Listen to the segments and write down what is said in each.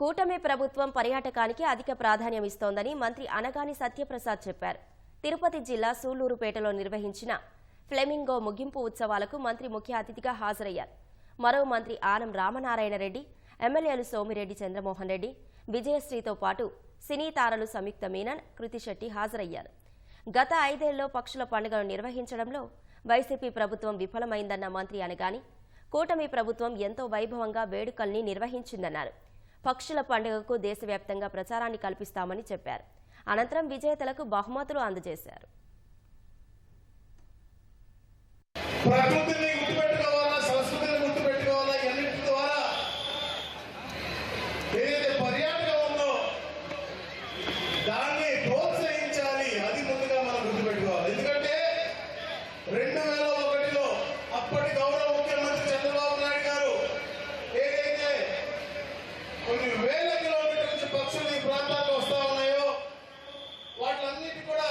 కూటమి ప్రభుత్వం పర్యాటకానికి అధిక ప్రాధాన్యం ఇస్తోందని మంత్రి అనగాని సత్యప్రసాద్ చెప్పారు. తిరుపతి జిల్లా సూళ్ళూరుపేటలో నిర్వహించిన ఫ్లెమింగో ముగింపు ఉత్సవాలకు మంత్రి ముఖ్య అతిథిగా హాజరయ్యారు. మరో మంత్రి ఆనం రామనారాయణ రెడ్డి ఎమ్మెల్యేలు సోమిరెడ్డి చంద్రమోహన్ రెడ్డి విజయశ్రీతో పాటు సినీ తారలు సంయుక్త మీనన్ కృతి శెట్టి హాజరయ్యారు. గత ఐదేళ్ళలో పక్షుల పండుగను నిర్వహించడంలో వైసీపీ ప్రభుత్వం విఫలమైందన్న మంత్రి అనగాని కూటమి ప్రభుత్వం ఎంతో వైభవంగా వేడుకల్ని నిర్వహించిందన్నారు. పక్షుల పండుగకు దేశవ్యాప్తంగా ప్రచారాన్ని కల్పిస్తామని చెప్పారు. అనంతరం విజేతలకు బహుమతులు అందజేశారు. వాటిలన్నిటి కూడా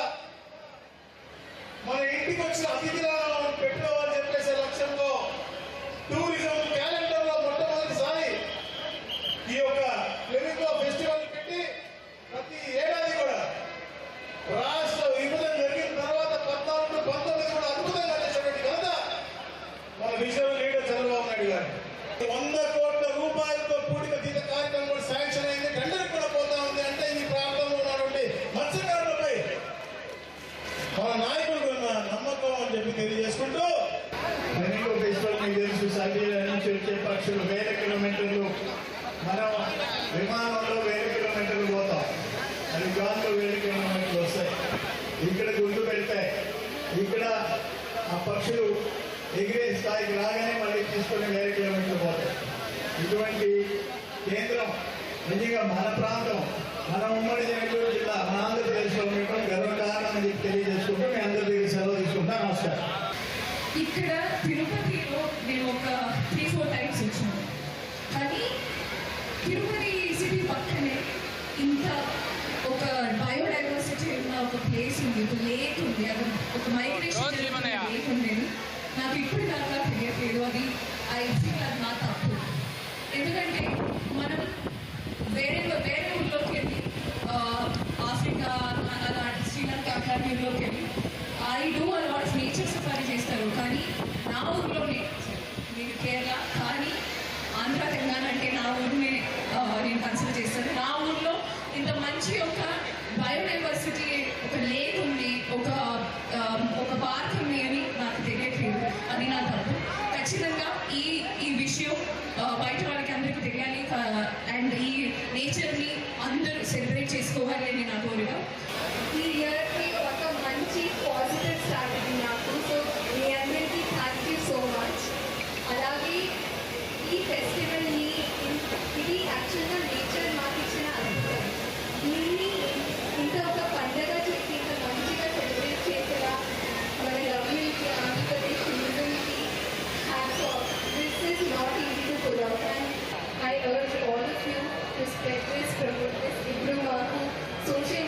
మన ఇంటికి వచ్చిన అతిథులను పెట్టుకోవాలని చెప్పేసే లక్ష్యంతో టూరిజం క్యాలెండర్లో మొట్టమొదటిసారి ఈ యొక్క ఫ్లెమింగో ఫెస్టివల్ పెట్టి ప్రతి ఏడాది కూడా రాష్ట్ర విభజన జరిగిన తర్వాత పద్నాలుగు పంతొమ్మిది కూడా అద్భుతంగా చేసినటువంటి ఘనత మన విజయ్ లీడర్ చంద్రబాబు నాయుడు గారు. వందకు కోట్ల రూపాయలతో కూడిన దీత కార్యక్రమం కూడా శాంక్షన్ అయింది టెండర్ కూడా పోతా ఉంది అంటే ఈ ప్రాంతంలో ఉన్నటువంటి మత్స్యకారులపై మన నాయకులకు ఉన్న నమ్మకం అని చెప్పి తెలియజేసుకుంటూ ఫ్లెమింగో ఫెస్టివల్ మీకు నుంచి వచ్చే పక్షులు వేల కిలోమీటర్లు మనం విమానంలో వేల కిలోమీటర్లు పోతాం. అది గాల్లో వేల కిలోమీటర్లు వస్తాయి. ఇక్కడ గుర్తు పెడతాయి ఇక్కడ ఆ పక్షులు ఎగిరే స్థాయికి రాగానే మళ్ళీ తీసుకొని వేల కిలోమీటర్లు పోతాయి. ఇటువంటి కేంద్రం నిజంగా మన ప్రాంతం మన ఉమ్మడి నెల్లూరు జిల్లా మన ఆంధ్రప్రదేశ్లో ఉండటం గర్వకారణం అని ఇక్కడ తిరుపతిలో నేను ఒక త్రీ ఫోర్ టైమ్స్ వచ్చాను. కానీ తిరుపతి సిటీ పక్కనే ఇంత ఒక బయోడైవర్సిటీ ఉన్న ఒక ప్లేస్ ఉంది ఒక లేక్ ఉంది అది ఒక మైగ్రేషన్ లేక్ ఉండేది నాకు ఇప్పుడు దాకా తెలియట్లేదు. అది ఐ ఫీల్ అది నా తప్పు. ఎందుకంటే మనం నా ఊర్లోనే నేను కేరళ కానీ ఆంధ్ర తెలంగాణ అంటే నా ఊరిని నేను కన్సిడర్ చేస్తాను. నా ఊర్లో ఇంత మంచి ఒక బయోడైవర్సిటీ ఒక లేక్ ఉంది ఒక ఒక పార్క్ ఉంది అని నాకు తెలియట్లేదు. అది నా తప్పు. ఖచ్చితంగా ఈ ఈ విషయం బయట వాళ్ళకి అందరికీ తెలియాలి. అండ్ ఈ నేచర్ని అందరూ సెలబ్రేట్ చేసుకోవాలి అని నా కోరిక. ఈ ఇయర్కి secretaries, promoters, diploma, social